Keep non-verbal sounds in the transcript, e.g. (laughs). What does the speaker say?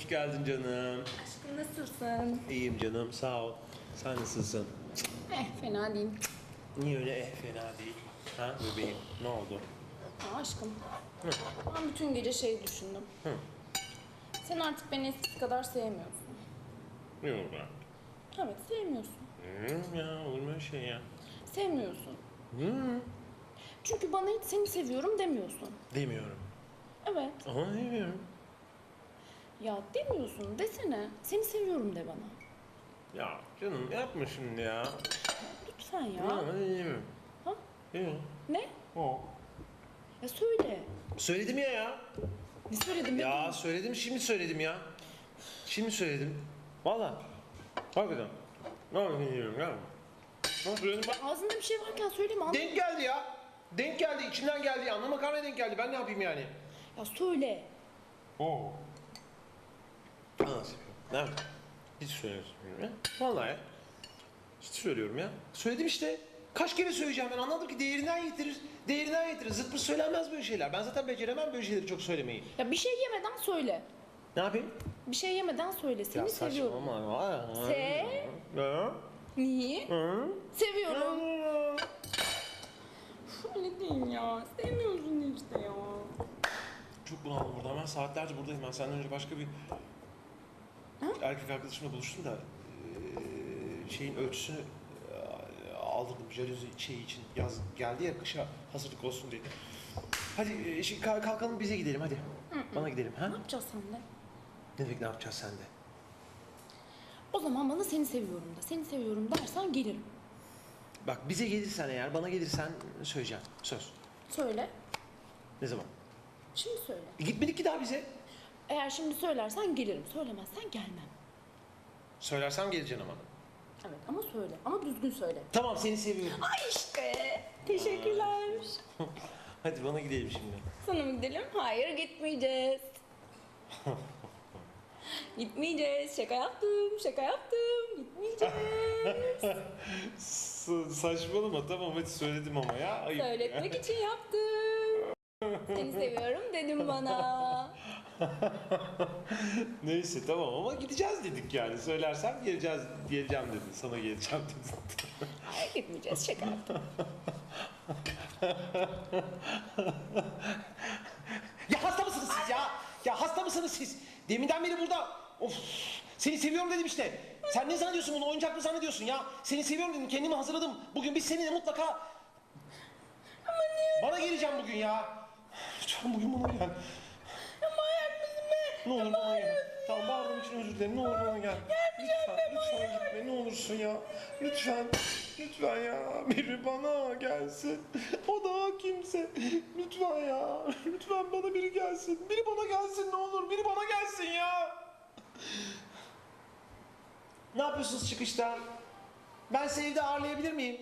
Hoş geldin canım. Aşkım nasılsın? İyiyim canım sağ ol. Sen nasılsın? Eh fena değil. Niye öyle eh fena değil? Ha bebeğim ne oldu? Aa, aşkım. Ben bütün gece şey düşündüm. Hı. Sen artık beni eskisi kadar sevmiyorsun. Ne oldu? Evet sevmiyorsun. Hı, ya olur mu öyle şey ya? Sevmiyorsun. Hı, Çünkü bana hiç seni seviyorum demiyorsun. demiyorum. Evet. Ama demiyorum. Ya demiyorsun desene. Seni seviyorum de bana. Ya canım yapma şimdi ya. Lütfen Ya. ya. Demiyorum. Ha? Demiyorum. Ne? O. Ya söyle. Söyledim ya ya. Ne söyledim ya? Ya söyledim şimdi söyledim ya. Şimdi söyledim. Valla. Hakikaten. Ne yapayım demiyorum ya. Ne söyledim bak. Ağzında bir şey varken söyleme anla. Denk geldi ya. Denk geldi, içinden geldi. Anlama makarna denk geldi. Ben ne yapayım yani? Ya söyle. Oo. Nerede? Hiç söylemiyorum ya. Vallahi ya. Hiç söylüyorum ya. Söyledim işte. Kaç kere söyleyeceğim ben anladım ki değerinden yitirir. Değerinden yitirir. Zıt pırt söylenmez böyle şeyler. Ben zaten beceremem böyle şeyleri çok söylemeyi. Ya bir şey yemeden söyle. Ne yapayım? Bir şey yemeden söyle. Seni seviyorum. saçmalama. Se- Ne? Niye? Seviyorum. Öyle değil ya. Sevmiyorsun işte ya. Çok bunaldım burada. Ben saatlerce buradayım. Ben senden önce başka bir erkek arkadaşımla buluştum da şeyin ölçüsünü aldırdım jaluzi şeyi için. Yaz geldi ya kışa hazırlık olsun diye. Hadi şey, kalk- kalkalım bize gidelim hadi. Bana gidelim ha? Ne yapacağız seninle? Ne demek ne yapacağız sende? O zaman bana seni seviyorum da. Seni seviyorum dersen gelirim. Bak bize gelirsen eğer bana gelirsen söyleyeceğim. Söz. Söyle. Ne zaman? Şimdi söyle. E, gitmedik ki daha bize. Eğer şimdi söylersen gelirim. Söylemezsen gelmem. Söylersem geleceksin ama. Evet ama söyle. Ama düzgün söyle. Tamam seni seviyorum. Ay işte. Teşekkürler. (laughs) Hadi bana gidelim şimdi. Sana mı gidelim? Hayır gitmeyeceğiz. (laughs) gitmeyeceğiz. Şaka yaptım. Şaka yaptım. Gitmeyeceğiz. (laughs) Sa- saçmalama tamam hadi söyledim ama ya. Ayıp. Söyletmek için yaptım. Seni seviyorum dedim bana. (laughs) Neyse tamam ama gideceğiz dedik yani. Söylersem geleceğiz, geleceğim dedin. Sana geleceğim dedin. Hayır gitmeyeceğiz. Şaka yaptım. ya hasta mısınız siz ya? Ya hasta mısınız siz? Deminden beri burada. Of. Seni seviyorum dedim işte. Sen ne zannediyorsun bunu? Oyuncak mı zannediyorsun ya? Seni seviyorum dedim. Kendimi hazırladım. Bugün biz seninle mutlaka... Ama niye? Bana geleceğim bugün ya. Lütfen bugün bana gel. Ama ayak Ne olur bana gel. Tamam bağırdığım için özür dilerim. Ne olur bana gel. Lütfen, lütfen gitme. Ne olursun ya. Lütfen. Lütfen ya. Biri bana gelsin. O da kimse. Lütfen ya. Lütfen bana biri gelsin. Biri bana gelsin ne olur. Biri bana gelsin ya. Ne yapıyorsunuz çıkışta? Ben sizi evde ağırlayabilir miyim?